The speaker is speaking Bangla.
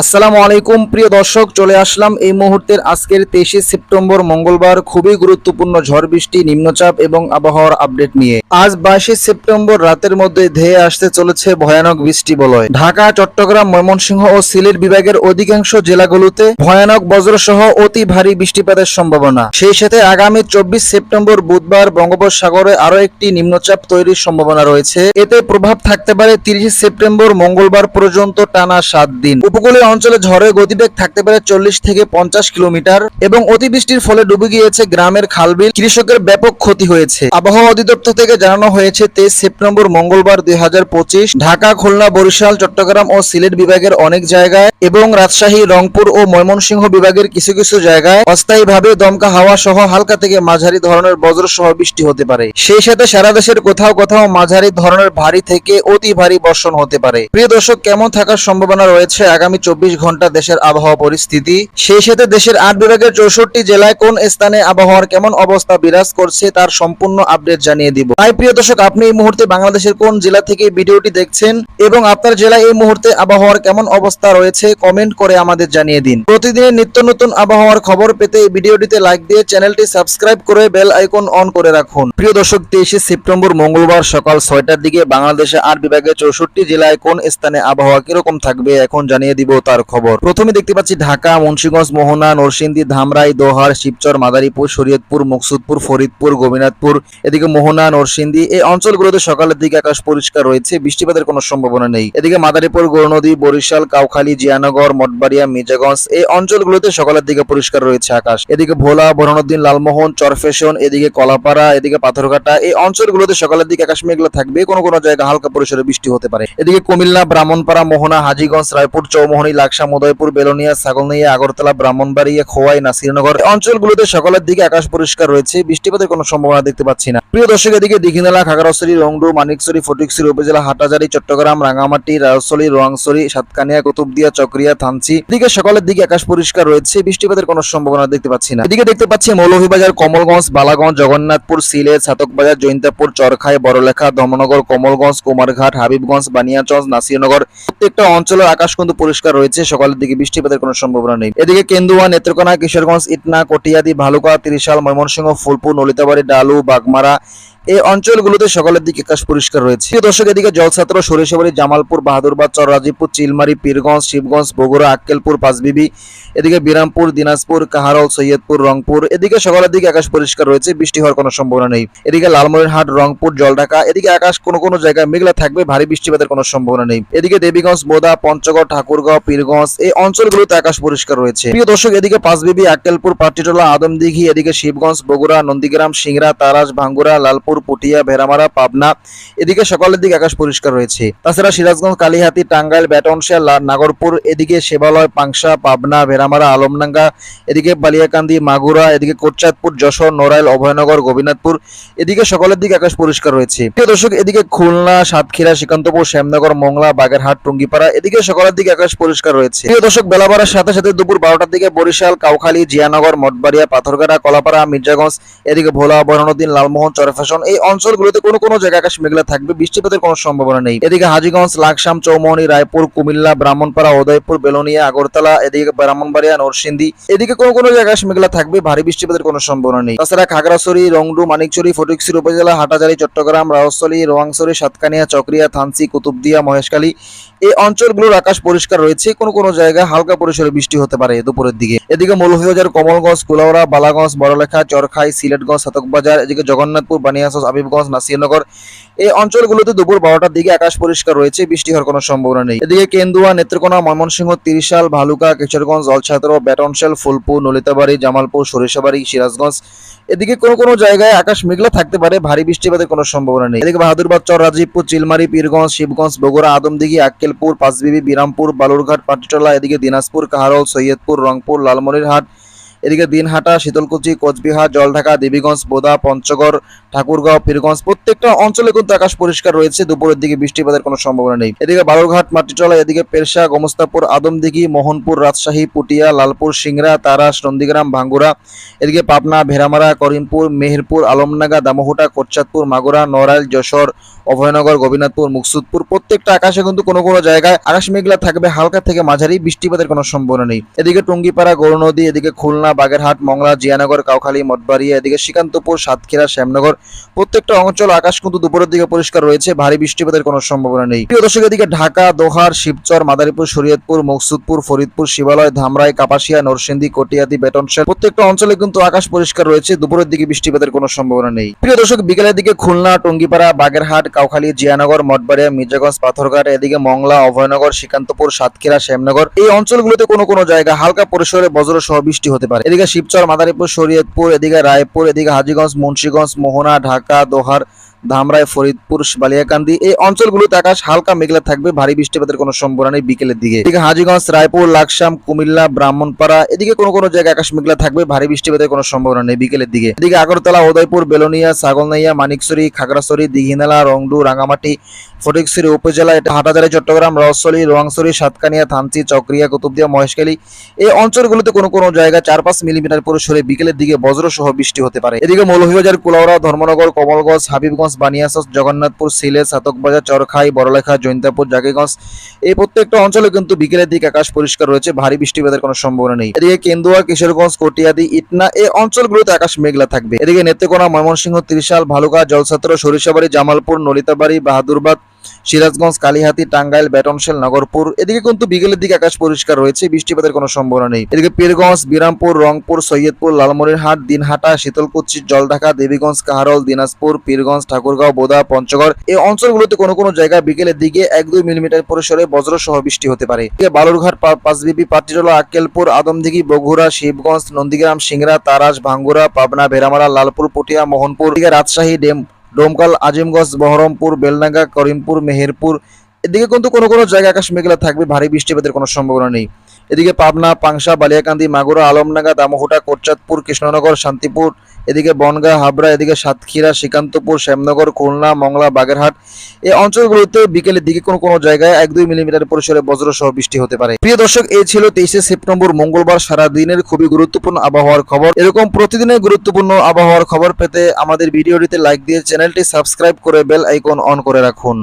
আসসালামু আলাইকুম, প্রিয় দর্শক, চলে আসলাম এই মুহূর্তের আজকের তেইশে সেপ্টেম্বর, মঙ্গলবার, খুবই গুরুত্বপূর্ণ ঝড় বৃষ্টি, নিম্নচাপ এবং আবহাওয়ার আপডেট নিয়ে। আজ বাইশে সেপ্টেম্বর রাতের মধ্যে ধেয়ে আসতে চলেছে ভয়ানক বৃষ্টি বলয়। ঢাকা, চট্টগ্রাম, ময়মনসিংহ ও সিলেট বিভাগের অধিকাংশ জেলাগুলোতে ভয়ানক বজ্রসহ অতি ভারী বৃষ্টিপাতের সম্ভাবনা। সেই সাথে আগামী চব্বিশ সেপ্টেম্বর বুধবার বঙ্গোপসাগরে আরও একটি নিম্নচাপ তৈরির সম্ভাবনা রয়েছে। এতে প্রভাব থাকতে পারে তিরিশে সেপ্টেম্বর, মঙ্গলবার পর্যন্ত টানা সাত দিন। উপকূলীয় অঞ্চলে ঝড়ের গতিবেগ থাকতে পারে চল্লিশ থেকে পঞ্চাশ কিলোমিটার এবং অতিবৃষ্টির ফলে ডুবে গিয়েছে গ্রামের খালবিল। কৃষকের ব্যাপক ক্ষতি হয়েছে। আবহাওয়া অধিদপ্তর থেকে জানানো হয়েছে, তেইশ সেপ্টেম্বর মঙ্গলবার দুই ঢাকা, খুলনা, বরিশাল, চট্টগ্রাম ও সিলেট বিভাগের অনেক জায়গায় এবং রাজশাহী, রংপুর ও ময়মনসিংহ বিভাগের কিছু কিছু জায়গায় অস্থায়ীভাবে দমকা হাওয়া সহ হালকা থেকে মাঝারি ধরনের বজ্র সহ বৃষ্টি হতে পারে। সেই সাথে সারা দেশের কোথাও কোথাও মাঝারি ধরনের ভারী থেকে অতি ভারী বর্ষণ হতে পারে। প্রিয় দর্শক, কেমন থাকার সম্ভাবনা রয়েছে আগামী চব্বিশ ঘণ্টা দেশের আবহাওয়া পরিস্থিতি। সেই সাথে দেশের আট বিভাগের চৌষট্টি জেলায় কোন স্থানে আবহাওয়ার কেমন অবস্থা বিরাজ করছে তার সম্পূর্ণ আপডেট জানিয়ে দিব। তাই প্রিয় দর্শক, আপনি এই মুহূর্তে বাংলাদেশের কোন জেলা থেকে ভিডিওটি দেখছেন এবং আপনার জেলায় এই মুহূর্তে আবহাওয়ার কেমন অবস্থা রয়েছে কমেন্ট করে আমাদের জানিয়ে দিন। প্রতিদিনের নিত্য নতুন আবহাওয়ার খবর পেতে এই ভিডিওটিতে লাইক দিয়ে চ্যানেলটি সাবস্ক্রাইব করে বেল আইকন অন করে রাখুন। প্রিয় দর্শক, তেইশে সেপ্টেম্বর মঙ্গলবার সকাল ছয়টার দিকে বাংলাদেশে আট বিভাগের চৌষট্টি জেলায় কোন স্থানে আবহাওয়া কীরকম থাকবে এখন জানিয়ে দিব তার খবর। প্রথমে দেখতে পাচ্ছি ঢাকা, মুন্সিগঞ্জ, মোহনা, নরসিংদী, ধামরাই, দোহার, শিবচর, মাদারীপুর, শরীয়তপুর, মুকসুদপুর, ফরিদপুর গোবিনাথপুর এদিকে মোহনা, নরসিংদী, এই অঞ্চলগুলোতে সকালের দিকে আকাশ পরিষ্কার রয়েছে, বৃষ্টিপাতের কোনো সম্ভাবনা নেই। এদিকে মাদারীপুর, গৌরনদী, বরিশাল, কাউখালী, জিয়ানগর, মঠবাড়িয়া, মির্জাগঞ্জ, এই অঞ্চলগুলোতে সকালের দিকে পরিষ্কার রয়েছে আকাশ। এদিকে ভোলা বরণুদ্দিন লালমোহন, চরফেশন, এদিকে কলাপাড়া, এদিকে পাথরঘাটা, এই অঞ্চলগুলোতে সকালের দিকে আকাশ মেঘলা থাকবে, কোনো কোনো জায়গায় হালকা পরিসরে বৃষ্টি হতে পারে। এদিকে কুমিল্লা, ব্রাহ্মণপাড়া, মোহনা, হাজিগঞ্জ, রায়পুর, চৌমোহনী লাকসাম উদয়পুর বেলোনিয়া, ছাগলনিয়া, আগরতলা, ব্রাহ্মণবাড়িয়া, খোয়াই, নাসিরনগর অঞ্চলগুলোতে সকালের দিকে আকাশ পরিষ্কার রয়েছে। বৃষ্টিপাতের কোনো সম্ভাবনা দেখতে পাচ্ছি না। প্রিয় দর্শক, এদিকে দীঘিনালা, খাগড়াছড়ি, রংডু, মানিকছড়ি, ফটিকছড়ি উপজেলা, হাটাজারি, চট্টগ্রাম, রাঙামাটি রাজশালী রোয়াংছড়ি সাতকানিয়া, কুতুবদিয়া, চক্রিয়া, থানচি এদিকে সকালের দিকে আকাশ পরিষ্কার রয়েছে। বৃষ্টিপাতের কোনো সম্ভাবনা দেখতে পাচ্ছি না। এদিকে দেখতে পাচ্ছি মৌলভীবাজার, কমলগঞ্জ, বালাগঞ্জ, জগন্নাথপুর, সিলেট ছাতকবাজার জৈন্তাপুর, চরখাই, বড়লেখা, ধর্মনগর, কমলগঞ্জ, কুমারঘাট, হাবিবগঞ্জ, বানিয়াচঞ্জ, নাসিরনগর প্রত্যেকটা অঞ্চলের আকাশ কিন্তু পরিষ্কার রয়েছে, সকালের দিকে বৃষ্টিপাতের কোনো সম্ভাবনা নেই। এদিকে কেন্দুয়া, নেত্রকোনা, কিশোরগঞ্জ, ইটনা কটিয়াদি ভালুকা, ত্রিশাল, ময়মনসিংহ, ফুলপুর, নলিতাবাড়ি, ডালু, বাগমারা এই অঞ্চলগুলোতে সকালের দিকে আকাশ পরিষ্কার রয়েছে। দর্শক, এদিকে জলছাত্র, সরিষাবাড়ি, জামালপুর, বাহাদুরবাদ, চররাজীবপুর, চিলমারি, পীরগঞ্জ, শিবগঞ্জ, বগুড়া, আক্কেলপুর, পাঁচবিবি, এদিকে বিরামপুর, দিনাজপুর, কাহারল, সৈয়দপুর, রংপুর, এদিকে সকালের দিকে আকাশ পরিষ্কার রয়েছে, বৃষ্টি হওয়ার কোনো সম্ভাবনা নেই। এদিকে লালমনিরহাট, রংপুর, জলঢাকা, এদিকে আকাশ কোনো কোনো জায়গায় মেঘলা থাকবে, ভারী বৃষ্টিপাতের কোনো সম্ভাবনা নেই। এদিকে দেবীগঞ্জ, বোদা, পঞ্চগড়, ঠাকুরগাঁও, পীরগঞ্জ, এই অঞ্চলগুলোতে আকাশ পরিষ্কার রয়েছে। প্রিয় দর্শক, এদিকে পাঁচবিবি, আক্কেলপুর, পাটিটোলা, আদমদিঘি, এদিকে শিবগঞ্জ, বগুড়া, নন্দীগ্রাম, সিংড়া, তারাস ভাঙ্গুরা লালপুর পুটিয়া, ভেড়ামারা, পাবনা, এদিকে সকালের দিকে আকাশ পরিষ্কার রয়েছে। তাছাড়া সিরাজগঞ্জ, কালীহাতি, টাঙ্গাইল ব্যাটনশিয়া নাগরপুর, এদিকে সেবালয়, পাংশা, পাবনা, ভেড়ামারা, আলমডাঙ্গা, এদিকে বালিয়াকান্দি, মাগুরা, এদিকে কোটচাঁদপুর, যশোর, নড়াইল, অভয়নগর গোবিনাথপুর এদিকে সকালের দিকে আকাশ পরিষ্কার রয়েছে। প্রিয় দর্শক, এদিকে খুলনা, সাতক্ষীরা শ্রীকান্তপুর শ্যামনগর, মংলা, বাগেরহাট, টুঙ্গিপাড়া, এদিকে সকালের দিকে আকাশ পরিষ্কার রয়েছে। প্রিয় দর্শক, বেলা বাড়ার সাথে সাথে দুপুর বারোটার দিকে বরিশাল, কাউখালী, জিয়ানগর, মঠবাড়িয়া, পাথরঘাটা, কলাপাড়া, মির্জাগঞ্জ, এদিকে ভোলা বরণুদ্দিন লালমোহন চরফ্যাশন এই অঞ্চলগুলোতে কোনো কোনো জায়গায় আকাশ মেঘলা থাকবে, বৃষ্টিপাতের কোনো সম্ভাবনা নেই। এদিকে হাজীগঞ্জ, লাকসাম, চৌমোহনী, রায়পুর, কুমিল্লা, ব্রাহ্মণপাড়া, উদয়পুর, বেলোনিয়া, আগরতলা, এদিকে ব্রাহ্মণবাড়িয়া, নরসিংদী, এদিকে কোনো কোনো জায়গায় আকাশ মেঘলা থাকবে, ভারী বৃষ্টিপাতের কোনো সম্ভাবনা নেই। তাছাড়া খাগড়াছড়ি, রংডু মানিকছড়ি ফটিকছড়ি উপজেলা, হাটাজারি, চট্টগ্রাম রাওসলি রোয়াংছড়ি, সাতকানিয়া, চকরিয়া থানসি কুতুবদিয়া, মহেশখালী এই অঞ্চলগুলোর আকাশ পরিষ্কার রয়েছে। কোনো কোনো জায়গায় হালকা পরিসরে বৃষ্টি হতে পারে দুপুরের দিকে। এদিকে মৌলভীবাজার, কমলগঞ্জ কুলাউড়া বালাগঞ্জ, বড়লেখা, চরখাই, সিলেটগঞ্জ, সাতকবাজার, এদিকে জগন্নাথপুর বানিয়াসস আবিবগঞ্জ নাসিরনগর। এই অঞ্চলগুলোতে দুপুর বারোটার দিকে আকাশ পরিষ্কার রয়েছে, বৃষ্টি হওয়ার কোনো সম্ভাবনা নেই। এদিকে কেন্দুয়া, নেত্রকোনা, ময়মনসিংহ, তিরিশাল, ভালুকা, কিশোরগঞ্জ জলছাত্র ব্যাটনশেল, ফুলপুর, নলিতাবাড়ি, জামালপুর, সরিষাবাড়ি, সিরাজগঞ্জ। এদিকে কোনো কোনো জায়গায় আকাশ মেঘলা থাকতে পারে, ভারী বৃষ্টিপাতের কোনো সম্ভাবনা নেই। এদিকে বাহাদুরবাদ চর রাজীবপুর, চিলমারি, পীরগঞ্জ, শিবগঞ্জ, বগুড়া, আদমদিঘি, আক্কেলপুর, পাঁচবিবি, বিরামপুর, বালুরঘাট, পাটিটোলা, এদিকে দিনাজপুর, কাহারল, সৈয়দপুর, রংপুর, লালমনিরহাট এদিকে দিনহাটা, শীতলকুচি, কোচবিহার, জলঢাকা, দেবীগঞ্জ, বোদা, পঞ্চগড়, ঠাকুরগাঁও, পীরগঞ্জ প্রত্যেকটা অঞ্চলে কিন্তু আকাশ পরিষ্কার রয়েছে। দুপুরের দিকে বৃষ্টিপাতের কোনো সম্ভাবনা নেই। এদিকে বালুরঘাট, মাটিটলা, এদিকে পেরশা, গোমস্তাপুর, আদমদিঘি, মোহনপুর, রাজশাহী, পুটিয়া, লালপুর, সিংড়া, তারাস, নন্দীগ্রাম, ভাঙ্গুরা। এদিকে পাবনা ভেরামারা করিমপুর, মেহেরপুর, আলমনাগা, দামোহটা, কোটচাঁদপুর, মাগুরা, নড়াইল, যশোর অভয়নগর গোবিনাথপুর মুকসুদপুর, প্রত্যেকটা আকাশে কিন্তু কোনো কোনো জায়গায় আকাশ মেঘলা থাকবে, হালকা থেকে মাঝারি বৃষ্টিপাতের কোনো সম্ভাবনা নেই। এদিকে টুঙ্গিপাড়া, গৌর নদী, এদিকে খুলনা, বাগেরহাট, মংলা, জিয়ানগর, কাউখালী, মঠবাড়িয়া, এদিকে শ্রীকান্তপুর, সাতক্ষীরা, শ্যামনগর, প্রত্যেকটা অঞ্চল আকাশ কিন্তু দুপুরের দিকে পরিষ্কার রয়েছে, ভারী বৃষ্টিপাতের কোনো সম্ভাবনা নেই। প্রিয় দর্শক, এদিকে ঢাকা, দোহার, শিবচর, মাদারীপুর, শরীয়তপুর, মকসুদপুর, ফরিদপুর, শিবালয়, ধামরাই, কাপাসিয়া, নরসিংদী কটিয়াদি বেটনশেল প্রত্যেকটা অঞ্চলে কিন্তু আকাশ পরিষ্কার রয়েছে, দুপুরের দিকে বৃষ্টিপাতের কোনো সম্ভাবনা নেই। প্রিয় দর্শক, বিকেলের দিকে খুলনা, টঙ্গিপাড়া, বাগেরহাট কাউখালী, জিয়ানগর, মঠবাড়িয়া, মির্জাগঞ্জ, পাথরঘাট, এদিকে মংলা, অভয়নগর, শ্রীকান্তপুর, সাতক্ষীরা, শ্যামনগর। এই অঞ্চলগুলোতে কোনো কোনো জায়গা হালকা পরিসরে বজ্র সহ বৃষ্টি হতে পারে। এদিকে শিবচর, মাদারীপুর, শরীয়তপুর, এদিকে রায়পুর, এদিকে হাজীগঞ্জ, মুন্সীগঞ্জ, মোহনা, ঢাকা, দোহার ধামরাই, ফরিদপুর, বালিয়াকান্দি এই অঞ্চলগুলোতে আকাশ হালকা মেঘলা থাকবে, ভারী বৃষ্টিপাতের কোনো সম্ভাবনা নেই বিকেলের দিকে। এদিকে হাজীগঞ্জ, রায়পুর, লাকসাম, কুমিল্লা, ব্রাহ্মণপাড়া, এদিকে কোনো কোনো জায়গায় আকাশ মেঘলা থাকবে, ভারী বৃষ্টিপাতের কোনো সম্ভাবনা নেই বিকেলের দিকে। এদিকে আগরতলা, উদয়পুর, বেলোনিয়া ছাগলনাইয়া মানিকছড়ি খাগড়াছড়ি, দিঘিনালা, রংডু, রাঙামাটি, ফটিকছড়ি উপজেলা, এটা হাটাজারি চট্টগ্রাম, রসলি, রোয়াংছড়ি, সাতকানিয়া, থানচি, চক্রিয়া, কুতুবদিয়া, মহেশখালী এই অঞ্চলগুলোতে কোনো কোনো জায়গায় চার পাঁচ মিলিমিটার পরিসরে বিকেলের দিকে বজ্র সহ বৃষ্টি হতে পারে। এদিকে মৌলভীবাজার, কুলাউড়া, ধর্মনগর, কমলগঞ্জ, হাবিবগঞ্জ বানিয়াসস জগন্নাথপুর, সিলেট সাতকবাজার চরখাই, বড়লেখা, জৈন্তাপুর, জাকিগঞ্জ। এই প্রত্যেকটা অঞ্চলে কিন্তু বিকেলের দিকে আকাশ পরিষ্কার রয়েছে, ভারী বৃষ্টিপাতের কোনো সম্ভাবনা নেই। এদিকে কেন্দুয়া, কিশোরগঞ্জ, কটিয়াদি, ইটনা এই অঞ্চলগুলোতে আকাশ মেঘলা থাকবে। এদিকে নেত্রকোনা, ময়মনসিংহ, ত্রিশাল, ভালুকা, জলছাত্র, সরিষাবাড়ি, জামালপুর, নলিতাবাড়ি, বাহাদুরবাদ সিরাজগঞ্জ, কালিহাতি, টাঙ্গাইল বেটনশেল নগরপুর। এদিকে কিন্তু বিকেলের দিকে আকাশ পরিষ্কার রয়েছে, বৃষ্টিপাতের কোনো সম্ভাবনা নেই। এদিকে পীরগঞ্জ, বিরামপুর, রংপুর, সৈয়দপুর, লালমনিরহাট, দিনহাটা, শীতলকুচি, জলঢাকা, দেবীগঞ্জ, কাহারল, দিনাজপুর, পীরগঞ্জ, ঠাকুরগাঁও, বোদা, পঞ্চগড়। এই অঞ্চলগুলোতে কোনো কোনো জায়গায় বিকেলের দিকে এক দুই মিলিমিটার পরিসরে বজ্র সহ বৃষ্টি হতে পারে। বালুরঘাট পাঁচবিবি, পাটিরোলা, আক্কেলপুর, আদমদিঘি, বগুড়া, শিবগঞ্জ, নন্দীগ্রাম, সিংড়া, তারাস ভাঙ্গুরা পাবনা, ভেড়ামারা, লালপুর, পটিয়া, মোহনপুর। রাজশাহী, ডেম ডোমকাল, আজিমগঞ্জ, বহরমপুর বেলনাগা করিমপুর, মেহেরপুর। এদিকে কিন্তু কোনো কোনো জায়গায় আকাশ মেঘলা থাকবে, ভারী বৃষ্টিপাতের কোনো সম্ভাবনা নেই। এদিকে পাবনা, পাংশা, বালিয়াকান্দি, মাগুরা, আলমনাগা, দামোহটা, কোটচাঁদপুর, কৃষ্ণনগর, শান্তিপুর, এদিকে বনগাঁ, হাবড়া, এদিকে সাতক্ষীরা, শ্রীকান্তপুর, শ্যামনগর, খুলনা, মংলা, বাগেরহাট। এই অঞ্চলগুলোতে বিকেলের দিকে কোনো কোনো জায়গায় এক দুই মিলিমিটার পরিসরে বজ্র সহ বৃষ্টি হতে পারে। প্রিয় দর্শক, এই ছিল তেইশে সেপ্টেম্বর, মঙ্গলবার সারা দিনের খুবই গুরুত্বপূর্ণ আবহাওয়ার খবর। এরকম প্রতিদিনের গুরুত্বপূর্ণ আবহাওয়ার খবর পেতে আমাদের ভিডিওটিতে লাইক দিয়ে চ্যানেলটি সাবস্ক্রাইব করে বেল আইকন অন করে রাখুন।